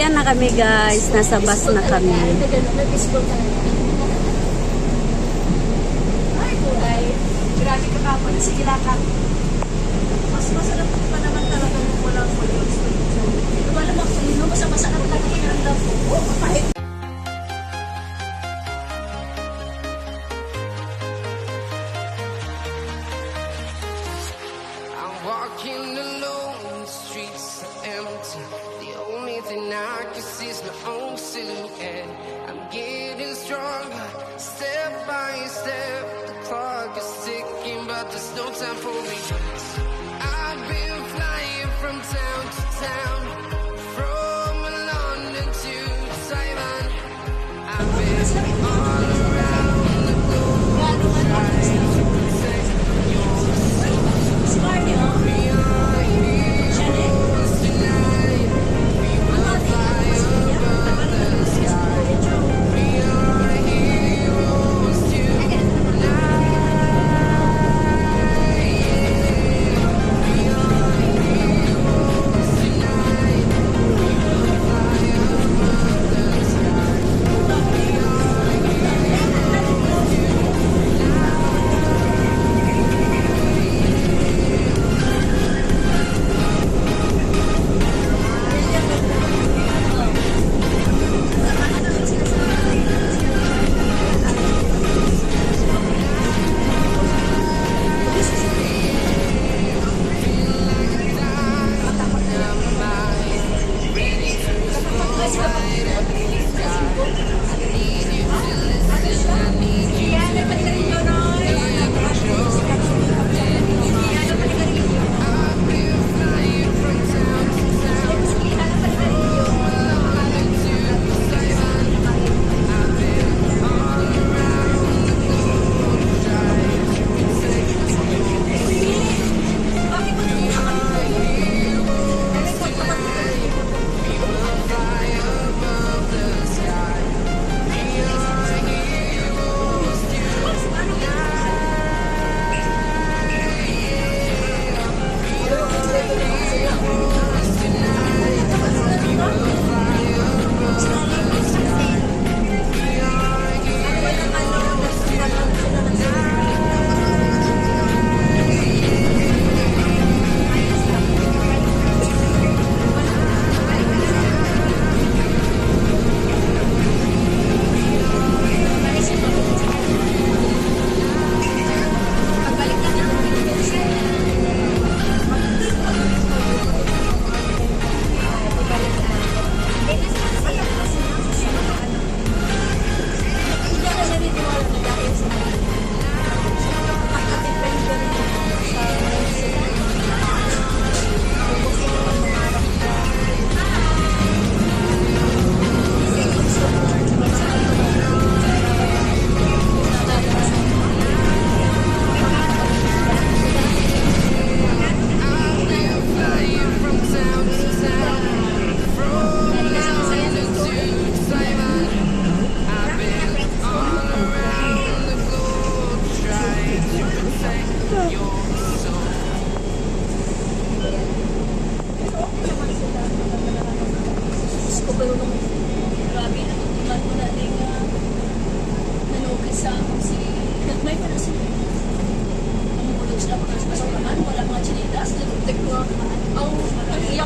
Uwian na kami guys. Nasa bus na kami. Grabe ka kapon. Sige lakad. My own. I'm getting stronger, step by step. The clock is ticking, but there's no time for me. I've been flying from town to town, from London to Taiwan. I've been all around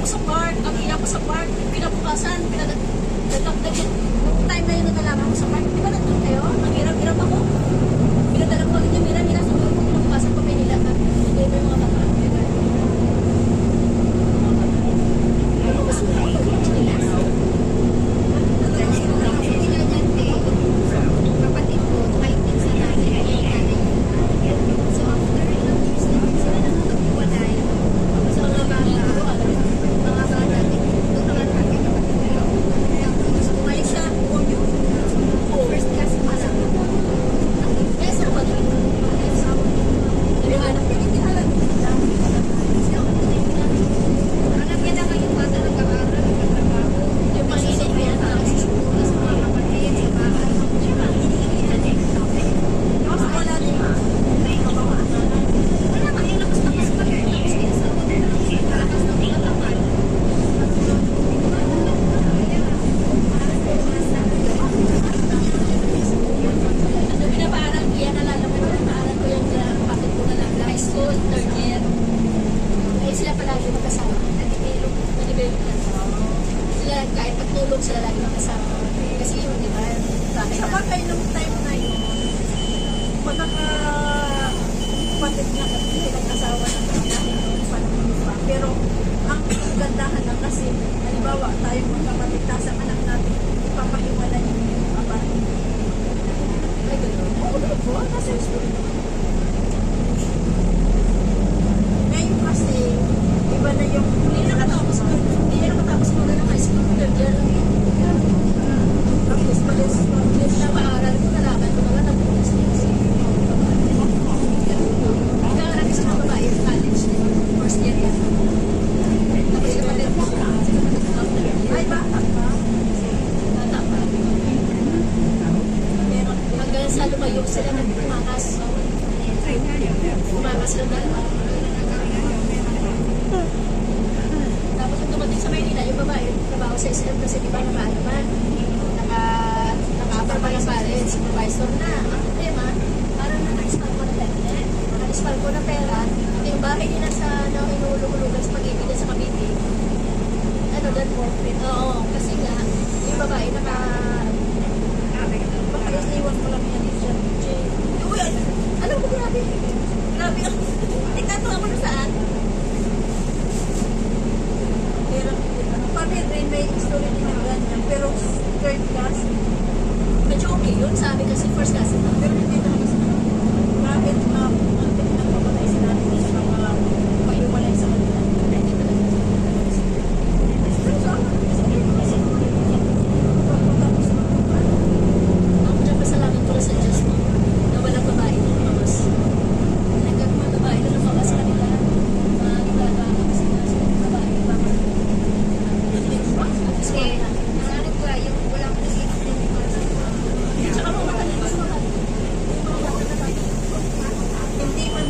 ang iyak ko sa park ang iyak ko sa park. Pinabukasan pinadagdag nung time na yun na nalaman ko sa park. Di ba nandun kayo? Nag-irap-irap ako. Pinadala ko agad yung mira nila sa mga pinabukasan ko Manila ka. Hindi mo yung mga bata tulog sila lagi ng kasama. Kasi yun, di ba? Saka kayo nung time na yun, pag naka patid na kasi nag-asawa na namin noon pa pa. Pero ang gandahan lang kasi, halimbawa tayo magkapatid, tapos ang anak natin, ipapahiwalay yung kapatid. Ay, gano'n. Oo, gano'n po. Kasi, Umakas. Umakas ng dalawa. Tapos nung dumating sa Maynila, yung babae, trabaho sa SM kasi di ba naka ano man, naka, naka-upper pa ng pare, supervisor na. Ang problema, parang naka-expand na pera. Naka-expand ko na pera. Pag-ibig sa Cavite. Ano, that worth. Oo, kasi nga, yung babae naka- Grabe ako. Ikato ako na saan? Pero, pati rin may story din ng ganyan. Pero, third class, medyo okay yun. Sabi kasi first class ito.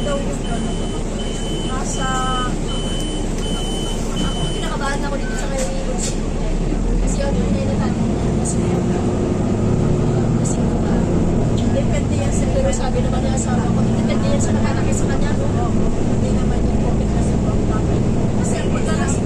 daw yung ano, nasa, ako, kinakabahan ako dito sa may Kasi ano, yun na natin, kasi kasi depende yan sa, pero sabi naman ng asawa ko, depende yan sa nakalaki sa kanya. Hindi naman yung profit kasi profit. Kasi ang pagkakas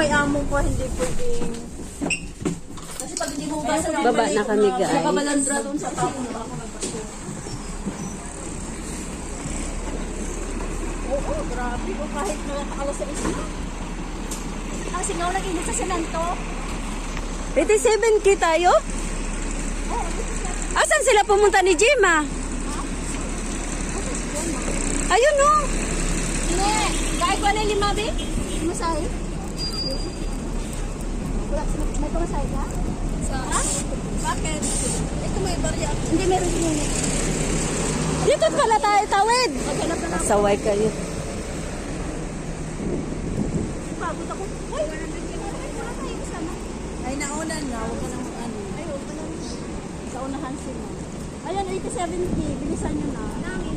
may amo pa, hindi pwedeng... Kasi pag hindi mo basa Baba na kami, guys. Nakabalandra doon sa tao. Ako nagpasyon. Oo, grabe. O kahit nakakala sa isip. Ang singaw ng init sa sinanto. 87 kita tayo? Oo, Asan sila pumunta ni Jima? Ayun. Oh. No. Oh. Hindi. Kahit ko na lima, be? Masahe. Wala, may pangasay ka? Sa? Ha? Bakit? Ito may barya. Hindi, meron din yun. Dito pala tayo tawid. Saway kayo. Pagod ako. Uy! Ay, nauna na. Huwag ka nang ano. Ay, huwag ka nang. Sa unahan sila. Ayan, 8070. Bilisan nyo na. Nangin.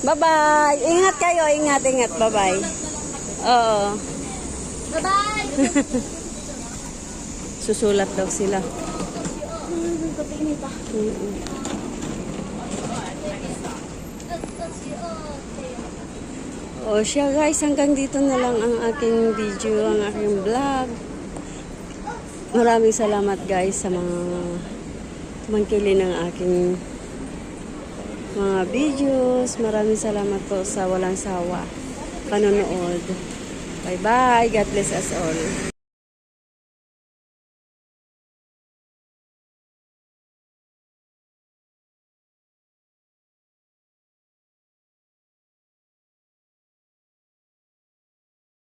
Bye-bye. Ingat kayo, ingat, ingat. Bye-bye. Oo. Bye-bye! Susulat daw sila. O siya guys, hanggang dito na lang ang aking video, ang aking vlog. Maraming salamat guys sa mga tumangkili ng aking mga videos. Maraming salamat po sa walang sawa panonood. Bye bye. God bless us all.